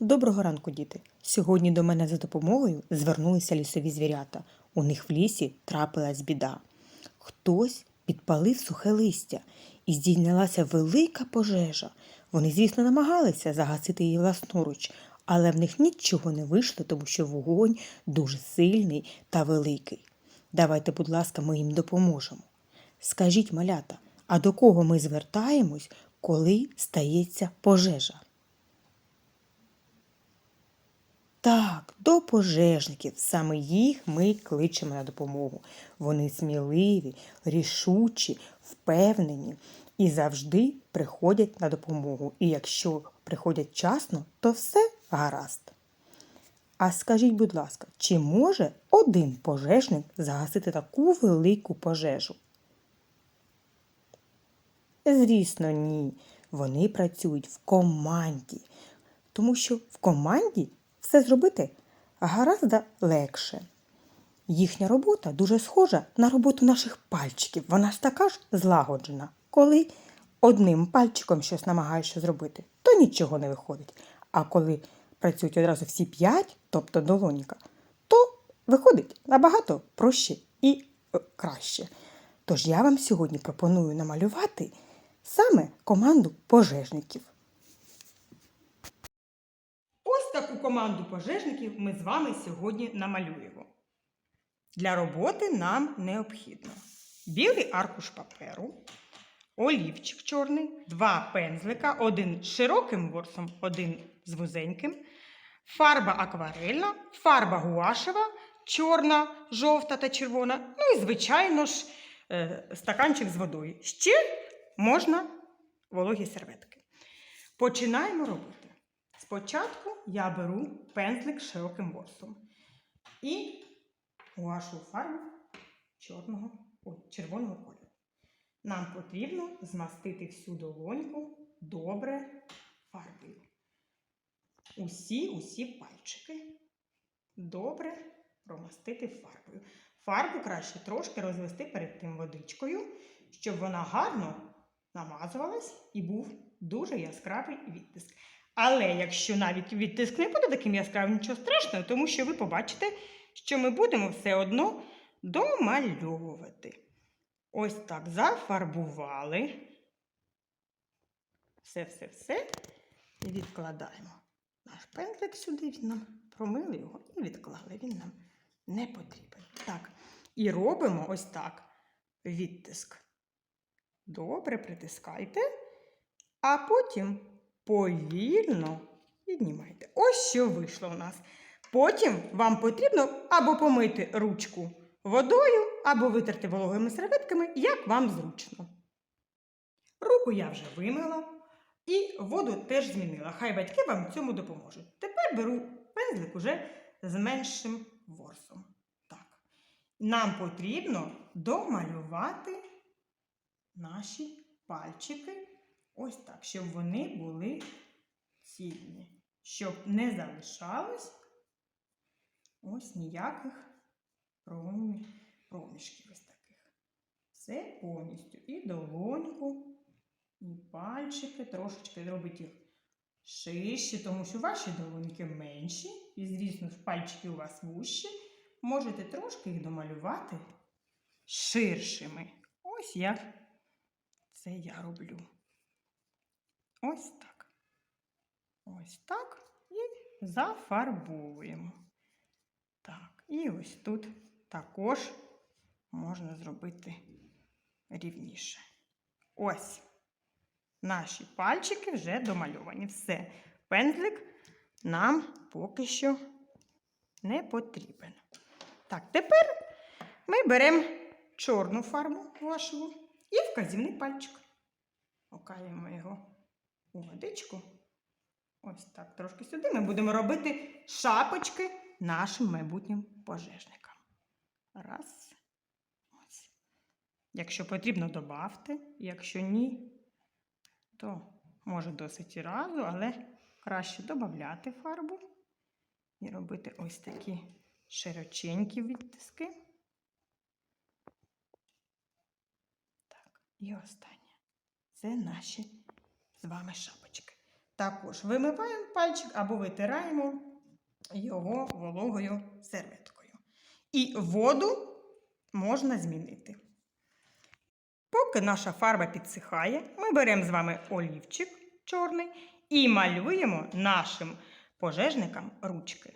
Доброго ранку, діти. Сьогодні до мене за допомогою звернулися лісові звірята. У них в лісі трапилась біда. Хтось підпалив сухе листя і здійнялася велика пожежа. Вони, звісно, намагалися загасити її власноруч, але в них нічого не вийшло, тому що вогонь дуже сильний та великий. Давайте, будь ласка, ми їм допоможемо. Скажіть, малята, а до кого ми звертаємось, коли стається пожежа? Так, до пожежників. Саме їх ми кличемо на допомогу. Вони сміливі, рішучі, впевнені і завжди приходять на допомогу. І якщо приходять вчасно, то все гаразд. А скажіть, будь ласка, чи може один пожежник загасити таку велику пожежу? Звісно, ні. Вони працюють в команді, тому що в команді все зробити гаразд легше. Їхня робота дуже схожа на роботу наших пальчиків. Вона ж така ж злагоджена. Коли одним пальчиком щось намагаєшся зробити, то нічого не виходить. А коли працюють одразу всі п'ять, тобто долоніка, то виходить набагато проще і е, краще. Тож я вам сьогодні пропоную намалювати саме команду пожежників. Команду пожежників ми з вами сьогодні намалюємо. Для роботи нам необхідно білий аркуш паперу, олівчик чорний, два пензлика, один з широким ворсом, один з вузеньким, фарба акварельна, фарба гуашева, чорна, жовта та червона, ну і, звичайно ж, е, стаканчик з водою. Ще можна вологі серветки. Починаємо робити. Спочатку я беру пензлик з широким ворсом і гуашу фарбу чорного, ой, червоного кольору. Нам потрібно змастити всю долоньку добре фарбою. Усі, усі пальчики добре промастити фарбою. Фарбу краще трошки розвести перед тим водичкою, щоб вона гарно намазувалась і був дуже яскравий відтиск. Але якщо навіть відтиск не буде таким яскравим, нічого страшного, тому що ви побачите, що ми будемо все одно домальовувати. Ось так зафарбували. Все-все-все. І відкладаємо наш пензлик сюди, він нам промили його і відклали. Він нам не потрібен. Так. І робимо ось так відтиск. Добре притискайте, а потім повільно піднімайте. Ось що вийшло у нас. Потім вам потрібно або помити ручку водою, або витерти вологими серветками, як вам зручно. Руку я вже вимила і воду теж змінила. Хай батьки вам в цьому допоможуть. Тепер беру пензлик уже з меншим ворсом. Так. Нам потрібно домалювати наші пальчики ось так, щоб вони були цільні, щоб не залишалось ось ніяких проміжків ось таких. Все повністю. І долоньку, і пальчики трошечки зробити їх ширші, тому що ваші долоньки менші, і, звісно, пальчики у вас вущі. Можете трошки їх домалювати ширшими. Ось як це я роблю. Ось так. Ось так. І зафарбовуємо. Так, і ось тут також можна зробити рівніше. Ось. Наші пальчики вже домальовані. Все. Пензлик нам поки що не потрібен. Так, тепер ми беремо чорну фарбу вашу і вказівний пальчик. Окаємо його у водичку. Ось так, трошки сюди. Ми будемо робити шапочки нашим майбутнім пожежникам. Раз. Ось. Якщо потрібно, добавте. Якщо ні, то може досить і разу, але краще додати фарбу і робити ось такі широченькі відтиски. Так, і останнє. Це наші з вами шапочки. також вимиваємо пальчик або витираємо його вологою серветкою. І воду можна змінити. Поки наша фарба підсихає, ми беремо з вами олівчик чорний і малюємо нашим пожежникам ручки.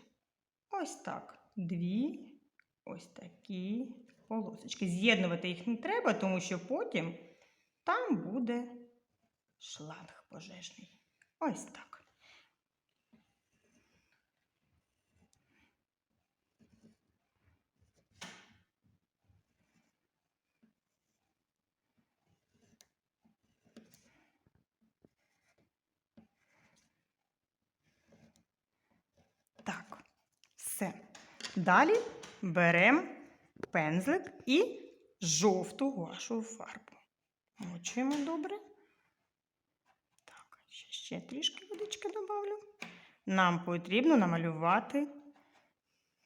Ось так. Дві ось такі полосочки. З'єднувати їх не треба, тому що потім там буде шланг пожежний. Ось так. Так, все. Далі беремо пензлик і жовту гуашеву фарбу. Мочуємо добре. Ще, ще трішки водички добавлю. Нам потрібно намалювати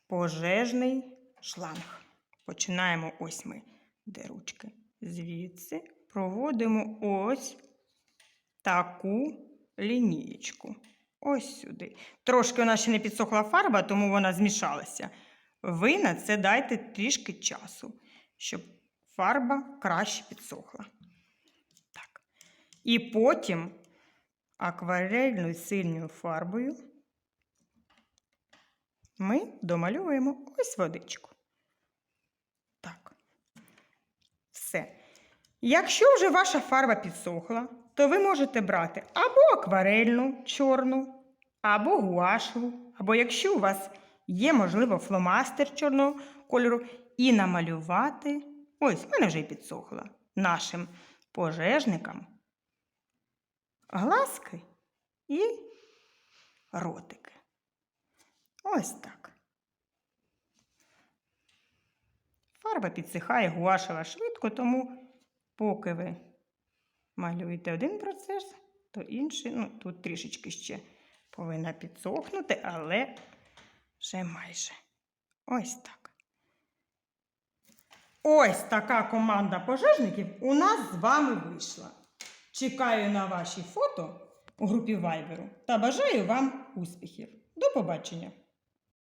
пожежний шланг. Починаємо ось ми, де ручки. Звідси проводимо ось таку лінієчку. Ось сюди. Трошки нас ще не підсохла фарба, тому вона змішалася. Ви на це дайте трішки часу, щоб фарба краще підсохла. Так. І потім акварельною сильною фарбою ми домальовуємо ось водичку. Так. Все. Якщо вже ваша фарба підсохла, то ви можете брати або акварельну чорну, або гуашеву, або якщо у вас є, можливо, фломастер чорного кольору, і намалювати, ось, в мене вже й підсохла, нашим пожежникам глазки і ротики. Ось так. Фарба підсихає гуашева швидко, тому поки ви малюєте один процес, то інший, ну, тут трішечки ще повинна підсохнути, але вже майже. Ось так. Ось така команда пожежників у нас з вами вийшла. Чекаю на ваші фото у групі Viber та бажаю вам успіхів. До побачення!